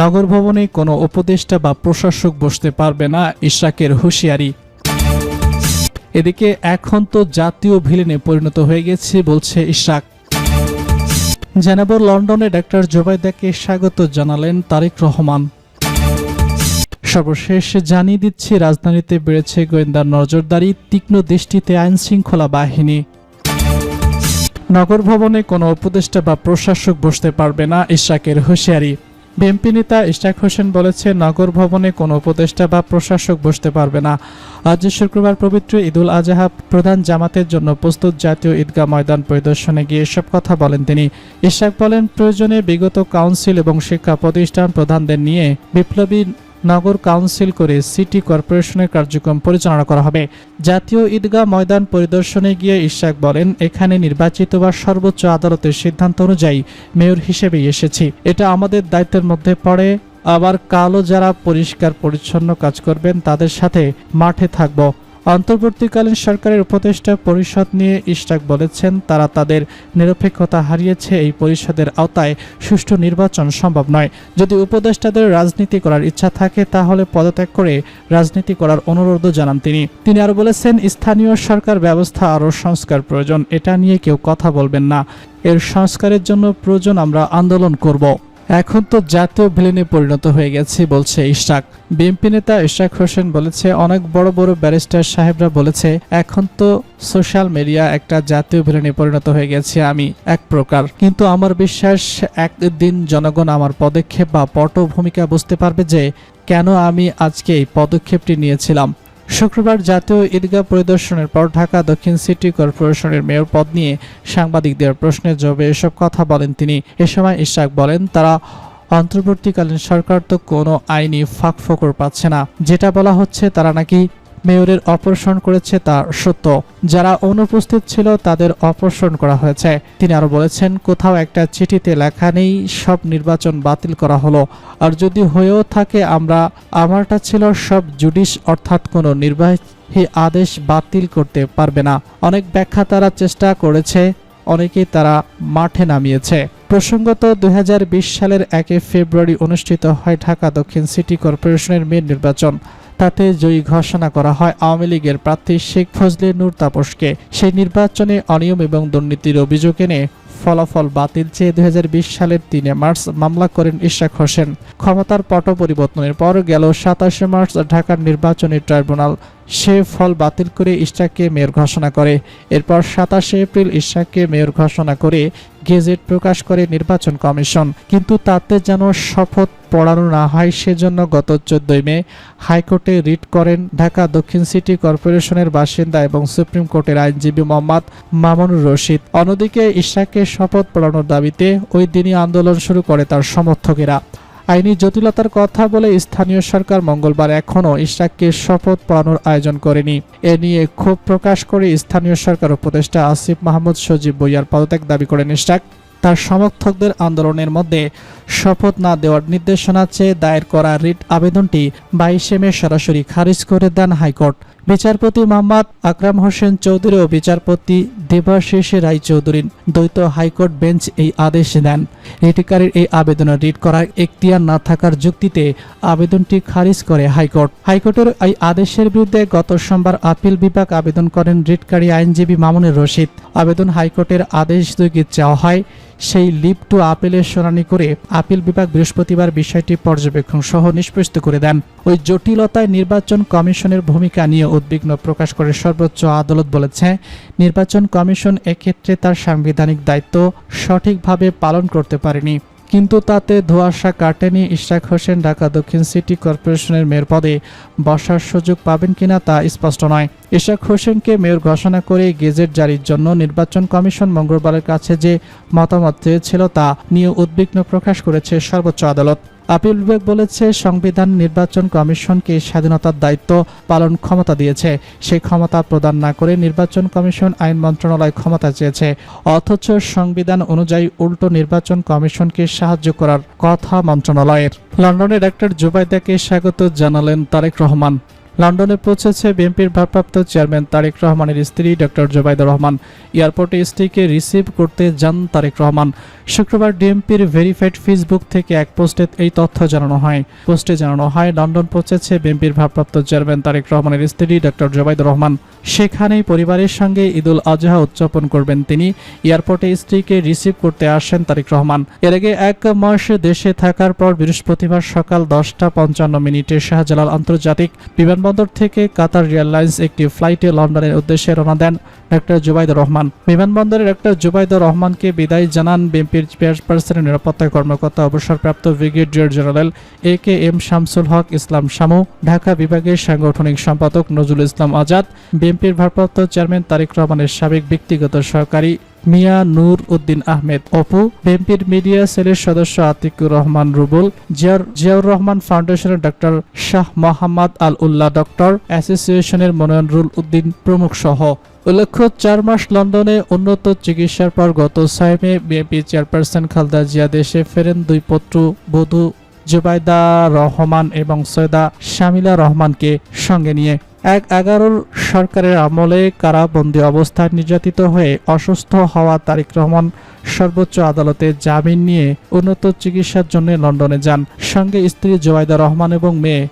নগর ভবনে কোনো উপদেষ্টা বা প্রশাসক বসতে পারবে না ইশরাকের হুঁশিয়ারি। এদিকে এখন তো জাতীয় ভিলেনে পরিণত হয়ে গেছে, বলছে ইশরাক জানাব, লন্ডনে ডাক্তার জোবাইদাকে স্বাগত জানালেন তারেক রহমান। সর্বশেষ জানিয়ে দিচ্ছে, রাজধানীতে বেড়েছে গোয়েন্দার নজরদারি, তীক্ষ্ণ দৃষ্টিতে আইন শৃঙ্খলা বাহিনী। নগর ভবনে কোনো উপদেষ্টা বা প্রশাসক বসতে পারবে না ইশরাকের হুঁশিয়ারি। বিএনপি নেতা ইশতাক হোসেন বলেছে, নগর ভবনে কোনো উপদেষ্টা বা প্রশাসক বসতে পারবে না। আজ শুক্রবার পবিত্র ঈদুল আজহা প্রধান জামাতের জন্য প্রস্তুত জাতীয় ঈদগাহ ময়দান পরিদর্শনে গিয়ে এসব কথা বলেন তিনি। ইশাক বলেন, প্রয়োজনে বিগত কাউন্সিল এবং শিক্ষা প্রতিষ্ঠান প্রধানদের নিয়ে বিপ্লবী নগর কাউন্সিল করে সিটি কর্পোরেশনের কার্যক্রম পরিচালনা করা হবে। জাতীয় ঈদগাহ ময়দান পরিদর্শনে গিয়ে ইশাক বলেন, এখানে নির্বাচিত বা সর্বোচ্চ আদালতের সিদ্ধান্ত অনুযায়ী মেয়র হিসেবেই এসেছি। এটা আমাদের দায়িত্বের মধ্যে পড়ে। আবার কালো যারা পরিষ্কার পরিচ্ছন্ন কাজ করবেন, তাদের সাথে মাঠে থাকব। অন্তর্বর্তীকালীন সরকারের উপদেষ্টা পরিষদ নিয়ে ইশরাক বলেছেন, তারা তাদের নিরপেক্ষতা হারিয়েছে, এই পরিষদের আওতায় সুষ্ঠু নির্বাচন সম্ভব নয়। যদি উপদেষ্টাদের রাজনীতি করার ইচ্ছা থাকে, তাহলে পদত্যাগ করে রাজনীতি করার অনুরোধও জানান তিনি। তিনি আরও বলেছেন, স্থানীয় সরকার ব্যবস্থা আরও সংস্কার প্রয়োজন, এটা নিয়ে কেউ কথা বলবেন না। এর সংস্কারের জন্য প্রয়োজন আমরা আন্দোলন করব। এখন তো জাতীয় ভিলেনে পরিণত হয়ে গেছে, বলছে ইশরাক। বিএনপি নেতা ইশরাক হোসেন বলেছে, অনেক বড় বড় ব্যারিস্টার সাহেবরা বলেছে, এখন তো সোশ্যাল মিডিয়া একটা জাতীয় ভিলেনে পরিণত হয়ে গেছে আমি, এক প্রকার। কিন্তু আমার বিশ্বাস, একদিন জনগণ আমার পদক্ষেপ বা পটভূমিকা বুঝতে পারবে যে কেন আমি আজকে এই পদক্ষেপটি নিয়েছিলাম। শুক্রবার জাতীয় ঈদগাহ পরিদর্শনের পর ঢাকা দক্ষিণ সিটি কর্পোরেশনের মেয়র পদ নিয়ে সাংবাদিকদের প্রশ্নের জবাবে এসব কথা বলেন তিনি। এ সময় ইশাক বলেন, তারা অন্তর্বর্তীকালীন সরকার তো কোনো আইনি ফাঁক ফোকর পাচ্ছে না। যেটা বলা হচ্ছে তারা নাকি মেয়রের অপসারণ করেছে তা সত্য। যারা অনুপস্থিত ছিল তাদের অপসারণ করা হয়েছে। তিনি আরও বলেছেন, কোথাও একটা চিঠিতে লেখা নেই, সব নির্বাচন বাতিল করা হলো। আর যদি হয়েও থাকে, আমরা, আমারটা ছিল সব জুডিশ, অর্থাৎ কোনো নির্বাহী আদেশ বাতিল করতে পারবে না। অনেক ব্যাখ্যা তারা চেষ্টা করেছে, অনেকেই তারা মাঠে নামিয়েছে। প্রসঙ্গত, দুই হাজার বিশ সালের একে ফেব্রুয়ারি অনুষ্ঠিত হয় ঢাকা দক্ষিণ সিটি কর্পোরেশনের মেয়র নির্বাচন। তাতে জয়ী ঘোষণা করা হয়। আওয়ামী লীগের প্রার্থী শেখ ফজলে নূর তাপসকে। সেই নির্বাচনে অনিয়ম এবং দুর্নীতির অভিযোগ এনে ফলাফল বাতিল চেয়ে দুই সালের তিনে মার্চ মামলা করেন ইশাক হোসেন। ক্ষমতার পট পরিবর্তনের পর গেল সাতাশে মার্চ ঢাকার নির্বাচনী ট্রাইব্যুনাল। সে ফল বাতিল করে ইশাককে মেয়র ঘোষণা করে। এরপর সাতাশে এপ্রিল ইশাককে মেয়র ঘোষণা করে গেজেট প্রকাশ করে নির্বাচন কমিশন। কিন্তু তাতে যেন শপথ পড়ানো না হয় সেজন্য গত চোদ্দই মে হাইকোর্টে রিট করেন ঢাকা দক্ষিণ সিটি কর্পোরেশনের বাসিন্দা এবং সুপ্রিম কোর্টের আইনজীবী মোহাম্মদ মামুনুর রশিদ। অন্যদিকে ইশাককে শপথ পড়ানোর দাবিতে ওই দিনই আন্দোলন শুরু করে তার সমর্থকেরা। আইনি জটিলতার কথা বলে স্থানীয় সরকার মঙ্গলবার এখনও ইশরাককে শপথ পড়ানোর আয়োজন করেনি। এ নিয়ে ক্ষোভ প্রকাশ করে স্থানীয় সরকার উপদেষ্টা আসিফ মাহমুদ সজীব বইয়ার পদত্যাগ দাবি করেন ইশরাক তার সমর্থকদের আন্দোলনের মধ্যে শপথ না দেওয়ার নির্দেশনা চেয়ে দায়ের করা রিট আবেদনটি বাইশে মে সরাসরি খারিজ করে দেন হাইকোর্ট। বিচারপতি মোহাম্মদ আকরাম হোসেন চৌধুরী ও বিচারপতি দেবাশিস রায় চৌধুরীর দ্বৈত হাইকোর্ট বেঞ্চ এই আদেশ দেন। রিটকারীর এই আবেদনে রিট করার এখতিয়ার না থাকার যুক্তিতে আবেদনটি খারিজ করে হাইকোর্ট। হাইকোর্টের এই আদেশের বিরুদ্ধে গত সোমবার আপিল বিভাগ আবেদন করেন রিটকারী আইনজীবী মামুনুর রশিদ। আবেদন হাইকোর্টের আদেশ যোগে চাওয়া হয়। সেই লিভ টু আপিলের শুনানি করে আপিল বিভাগ বৃহস্পতিবার বিষয়টি পর্যবেক্ষণ সহ নিষ্পত্তি করে দেন। ওই জটিলতায় নির্বাচন কমিশনের ভূমিকা নিয়ে উদ্বিগ্ন প্রকাশ করে সর্বোচ্চ আদালত বলেছে, নির্বাচন কমিশন এক্ষেত্রে তার সাংবিধানিক দায়িত্ব সঠিকভাবে পালন করতে পারেনি। কিন্তু তাতে ধোয়াশা কাটেনি ইশরাক হোসেন, ঢাকা দক্ষিণ সিটি কর্পোরেশনের মেয়র পদে। বসার সুযোগ পাবেন কিনা তা স্পষ্ট নয়। ইশাক হোসেনকে মেয়র ঘোষণা করে গেজেট জারির জন্য নির্বাচন কমিশন মঙ্গলবারের কাছে যে মতামত চেয়েছিল তা নিয়ে উদ্বিগ্ন প্রকাশ করেছে সর্বোচ্চ আদালত। আপিল বিভাগ বলেছে, সংবিধান, নির্বাচন কমিশনকে স্বাধীনতার দায়িত্ব পালন ক্ষমতা দিয়েছে। সেই ক্ষমতা প্রদান না করে নির্বাচন কমিশন আইন মন্ত্রণালয় ক্ষমতা চেয়েছে। অথচ সংবিধান অনুযায়ী উল্টো নির্বাচন কমিশনকে সাহায্য করার কথা মন্ত্রণালয়ের। লন্ডনে ডাক্তার জুবাইদাকে স্বাগত জানালেন তারেক রহমান। লন্ডনে পৌঁছেছে বিএনপির ভারপ্রাপ্ত চেয়ারম্যান তারেক রহমানের স্ত্রী ডক্টর জোবাইদুর রহমান। এয়ারপোর্টে স্ত্রীকে রিসিভ করতে যান তারেক রহমান। শুক্রবার ডিএমপির ভেরিফাইড ফেসবুক থেকে এক পোস্টে এই তথ্য জানানো হয়। পোস্টে জানানো হয়, লন্ডন পৌঁছেছে বিএনপির ভারপ্রাপ্ত চেয়ারম্যান তারেক রহমানের স্ত্রী ডক্টর জোবাইদুর রহমান। সেখানেই পরিবারের সঙ্গে ঈদুল আজহা উদযাপন করবেন তিনি। এয়ারপোর্টে স্ত্রীকে রিসিভ করতে আসেন তারেক রহমান। এর আগে এক মাস দেশে থাকার পর বৃহস্পতিবার সকাল দশটা পঞ্চান্ন মিনিটে শাহজালাল আন্তর্জাতিক বিমানবন্দর থেকে কাতার এয়ারলাইন্স একটি ফ্লাইটে লন্ডনের উদ্দেশ্যে রওনা দেন ডক্টর জুবাইদুর রহমান। বিমানবন্দরে ডক্টর জুবাইদুর রহমানকে বিদায় জানান বিএনপির চেয়ারপারসনের নিরাপত্তা কর্মকর্তা অবসরপ্রাপ্ত brigadier general A K M Shamsul Haque Islam Shamu, Dhaka বিভাগের সাংগঠনিক সম্পাদক নজরুল ইসলাম আজাদ, বিএনপির ভারপ্রাপ্ত চেয়ারম্যান তারেক রহমানের সাবেক ব্যক্তিগত সহকারী মিয়া নূর উদ্দিন আহমেদ, অপু, বিএনপির মিডিয়া সেলের সদস্য আতিকুর রহমান রুবুল জিয়ার জিয়াউর রহমান ফাউন্ডেশনের ডক্টর শাহ মোহাম্মদ আল উল্লাহ ডক্টর, অ্যাসোসিয়েশনের মনোয়নরুল উদ্দিন প্রমুখ সহ। উল্লেখ্য, চার মাস লন্ডনে উন্নত চিকিৎসার পর গত ছয় May BNP chairperson Khaleda Zia দেশে ফেরেন দুই পুত্র, বধূ জুবাইদা রহমান এবং সৈয়দা শামিলা রহমানকে সঙ্গে নিয়ে। এক এগারোর সরকারের আমলে কারাবন্দী অবস্থায় নির্যাতিত হয়ে অসুস্থ হওয়া তারিক রহমান সর্বোচ্চ আদালতে জামিন নিয়ে উন্নত চিকিৎসার জন্য লন্ডনে যান। সঙ্গে স্ত্রী জোয়াইদা রহমান এবং মেয়ে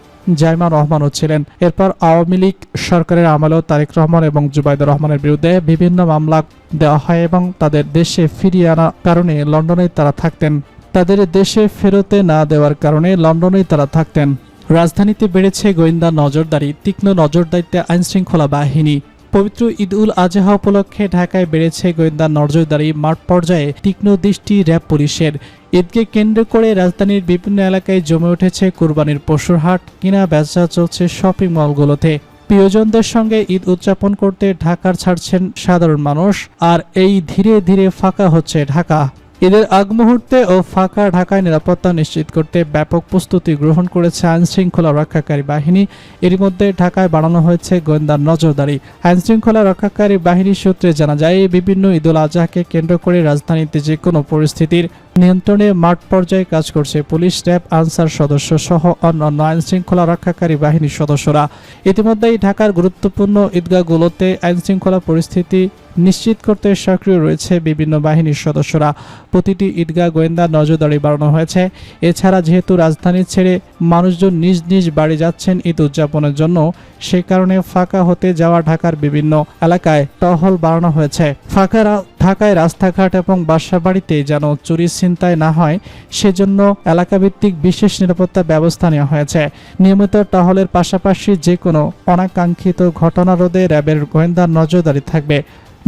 জাইমা রহমানও ছিলেন। এরপর আওয়ামী লীগ সরকারের আমলেও তারেক রহমান এবং জুবাইদুর রহমানের বিরুদ্ধে বিভিন্ন মামলা দেওয়া হয় এবং তাদের দেশে ফিরিয়ে আনার কারণে লন্ডনে তারা থাকতেন। তাদের দেশে ফেরতে না দেওয়ার কারণে লন্ডনেই তারা থাকতেন। রাজধানীতে বেড়েছে গোয়েন্দা নজরদারি, তীক্ষ্ণ নজরদারিতে আইনশৃঙ্খলা বাহিনী। পবিত্র ঈদ উল আজহা উপলক্ষে ঢাকায় বেড়েছে গোয়েন্দা নজরদারি মাঠ পর্যায়ে তীক্ষ্ণ দৃষ্টি র্যাব পুলিশের। ঈদকে কেন্দ্র করে রাজধানীর বিভিন্ন এলাকায় জমে উঠেছে কুরবানির পশুর হাট, কিনা বেচা চলছে শপিং মলগুলোতে। প্রিয়জনদের সঙ্গে ঈদ উদযাপন করতে ঢাকার ছাড়ছেন সাধারণ মানুষ, আর এই ধীরে ধীরে ফাঁকা হচ্ছে ঢাকা। ঈদের আগ মুহূর্তে ও ফাঁকা ঢাকায় নিরাপত্তা নিশ্চিত করতে ব্যাপক প্রস্তুতি গ্রহণ করেছে আইনশৃঙ্খলা রক্ষাকারী বাহিনী। এর মধ্যে ঢাকায় বাড়ানো হয়েছে গোয়েন্দার নজরদারি। আইনশৃঙ্খলা রক্ষাকারী বাহিনী সূত্রে জানা যায়, বিভিন্ন ঈদুল আজহাকে কেন্দ্র করে রাজধানীতে যে কোনো পরিস্থিতির নিয়ন্ত্রণে মাঠ পর্যায়ে কাজ করছে পুলিশ র্যাব আনসার সদস্য সহ অন্যান্য আইন শৃঙ্খলা রক্ষাকারী বাহিনীর সদস্যরা। ইতিমধ্যেই ঢাকার গুরুত্বপূর্ণ ঈদগাহগুলোতে আইন শৃঙ্খলা পরিস্থিতি নিশ্চিত করতে সক্রিয় রয়েছে বিভিন্ন বাহিনীর সদস্যরা। প্রতিটি ঈদগাহ গোয়েন্দা নজরদারি বাড়ানো হয়েছে। এছাড়া যেহেতু রাজধানী ছেড়ে মানুষজন নিজ নিজ বাড়ি যাচ্ছেন ঈদ উদযাপনের জন্য, সে কারণে ফাঁকা হতে যাওয়া ঢাকার বিভিন্ন এলাকায় টহল বাড়ানো হয়েছে। ফাঁকা ঢাকায় রাস্তাঘাট এবং বাসা বাড়িতে যেন চুরি ছিনতাই না হয়, সেজন্য এলাকাভিত্তিক বিশেষ নিরাপত্তা ব্যবস্থা নেওয়া হয়েছে। নিয়মিত টহলের পাশাপাশি যে কোনো অনাকাঙ্ক্ষিত ঘটনা রোধে র্যাবের গোয়েন্দার নজরদারি থাকবে।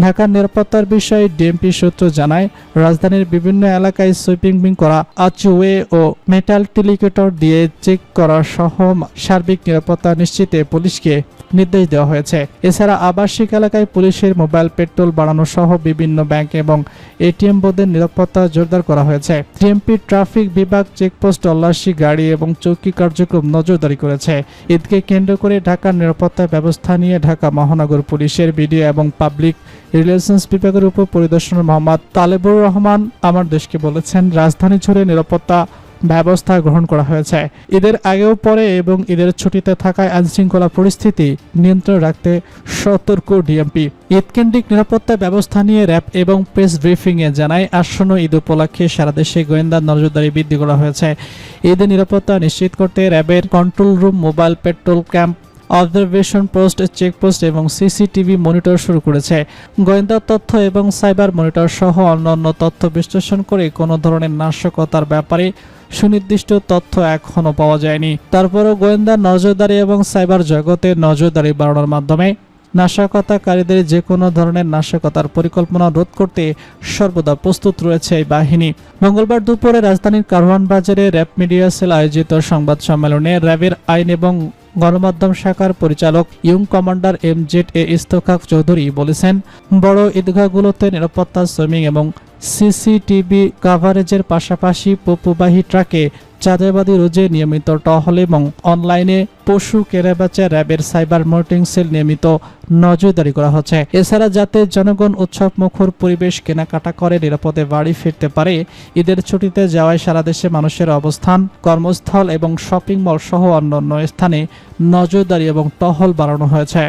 ঢাকার নিরাপত্তার বিষয়ে ডিএমপি সূত্র জানায়, রাজধানীর বিভিন্ন এলাকায় সুইপিং করা আচুয়ে ও মেটাল টেলিকেটর দিয়ে চেক করা সহ সার্বিক নিরাপত্তা নিশ্চিতে পুলিশকে নির্দেশ দেওয়া হয়েছে। এছাড়া আবাসিক এলাকায় পুলিশের মোবাইল, পেট্রোল বাড়ানো সহ বিভিন্ন ব্যাংক এবং এটিএম বোর্ডের নিরাপত্তা জোরদার করা হয়েছে। ডিএমপি ট্রাফিক বিভাগ চেকপোস্ট, তল্লাশি, গাড়ি এবং চৌকি কার্যক্রম নজরদারি করেছে। ঈদকে কেন্দ্র করে ঢাকার নিরাপত্তা ব্যবস্থা নিয়ে ঢাকা মহানগর পুলিশের বিডিও এবং পাবলিক রিলেশনস বিভাগের উপ পরিদর্শক মোহাম্মদ তালেবুর রহমান আমার দেশকে বলেছেন, রাজধানী জুড়ে নিরাপত্তা ব্যবস্থা গ্রহণ করা হয়েছে। ঈদের আগেও পরে এবং ঈদের ছুটিতে থাকায় আইনশৃঙ্খলা পরিস্থিতি নিয়ন্ত্রণে রাখতে সতর্ক ডিএমপি। ঈদকেন্দ্রিক নিরাপত্তা ব্যবস্থা নিয়ে র্যাব এবং প্রেস ব্রিফিংয়ে জানায়, আসন্ন ঈদ উপলক্ষে সারা দেশে গোয়েন্দা নজরদারি বৃদ্ধি করা হয়েছে। ঈদের নিরাপত্তা নিশ্চিত করতে র্যাবের control room, mobile, patrol camp observation post, checkpost এবং সিসিটিভি মনিটর শুরু করেছে। গোয়েন্দা তথ্য এবং সাইবার মনিটর সহ অন্যান্য তথ্য বিশ্লেষণ করে কোনো ধরনের নাশকতার ব্যাপারে সুনির্দিষ্ট তথ্য এখনও পাওয়া যায়নি। তারপরও গোয়েন্দা নজরদারি এবং সাইবার জগতে নজরদারি বাড়ানোর মাধ্যমে নাশকতাকারীদের যে কোনো ধরনের নাশকতার পরিকল্পনা রোধ করতে সর্বদা প্রস্তুত রয়েছে এই বাহিনী। মঙ্গলবার দুপুরে রাজধানীর কারওয়ান বাজারে র্যাব মিডিয়া সেল আয়োজিত সংবাদ সম্মেলনে র্যাবের আইন এবং গণমাধ্যম শাখার পরিচালক wing commander M Z A Istakhak Chowdhury বলেছেন, বড় ঈদগাহগুলোতে নিরাপত্তা সুইমিং এবং সিসিটিভি কাভারেজের পাশাপাশি পপুবাহী ট্রাকে চাঁদাবাদী রোজে নিয়মিত টহল এবং অনলাইনে পশু কেনাবেচা র্যাবের সাইবার মনিটরিং সেল নিয়মিত নজরদারি করা হচ্ছে। এছাড়া যাতে জনগণ উৎসব মুখর পরিবেশ কেনাকাটা করে, নিরাপদে বাড়ি ফিরতে পারে, ঈদের ছুটিতে যাওয়ায় সারা দেশে মানুষের অবস্থান, কর্মস্থল এবং শপিং মল সহ অন্যান্য স্থানে নজরদারি এবং টহল বাড়ানো হয়েছে।